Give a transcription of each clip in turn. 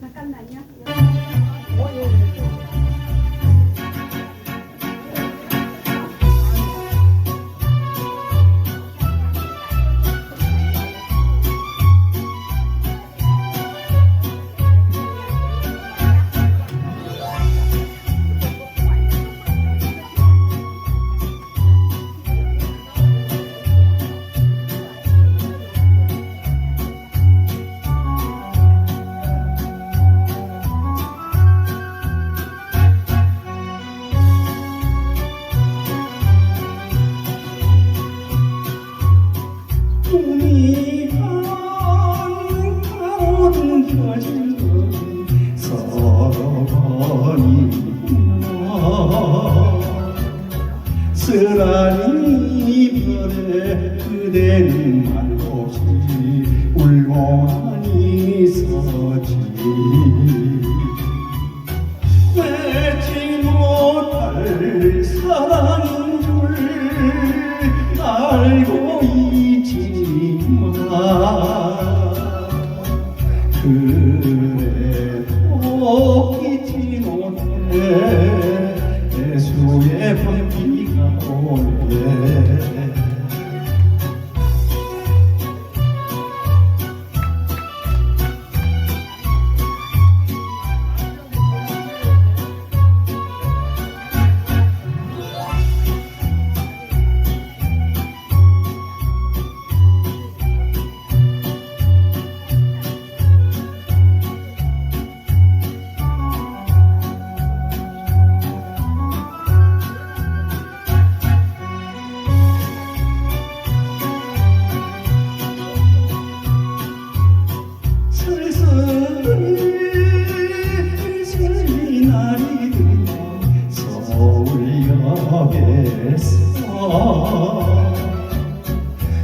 잠깐만요. 꿈이 한가운 켜진 서거니나 쓰라린 이별에 그대는 말없이 울고 그래도 잊지 못해 예수의 밤비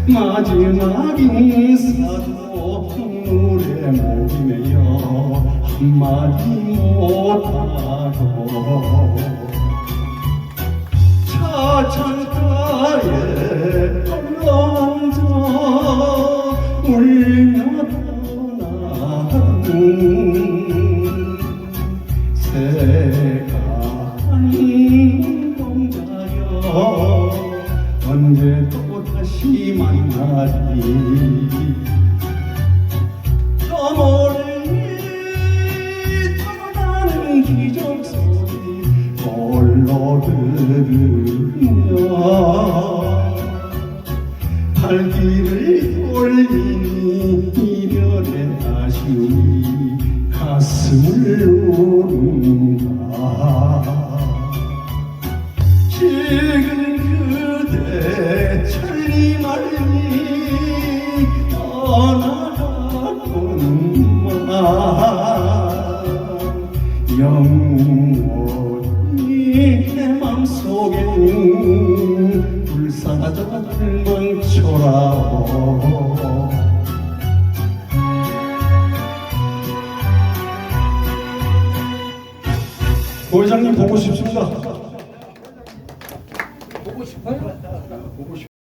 마지막 인 사도 눈물에 목이며 한마디 못하고 차창가에 올라앉아 울며 떠나는 새가 한 공자여 언제 또 다시 만나리 저 멀리 떠나는 기적 소리 홀로 들으며 발길을 돌리니 이별의 아쉬움이 가슴을 누른다. 지금 천리 말리 떠나가는만 영원히 내 맘속에는 불사졌던 것처럼 고 회장님 보고 싶습니다. 보고 싶어요? 보고 싶.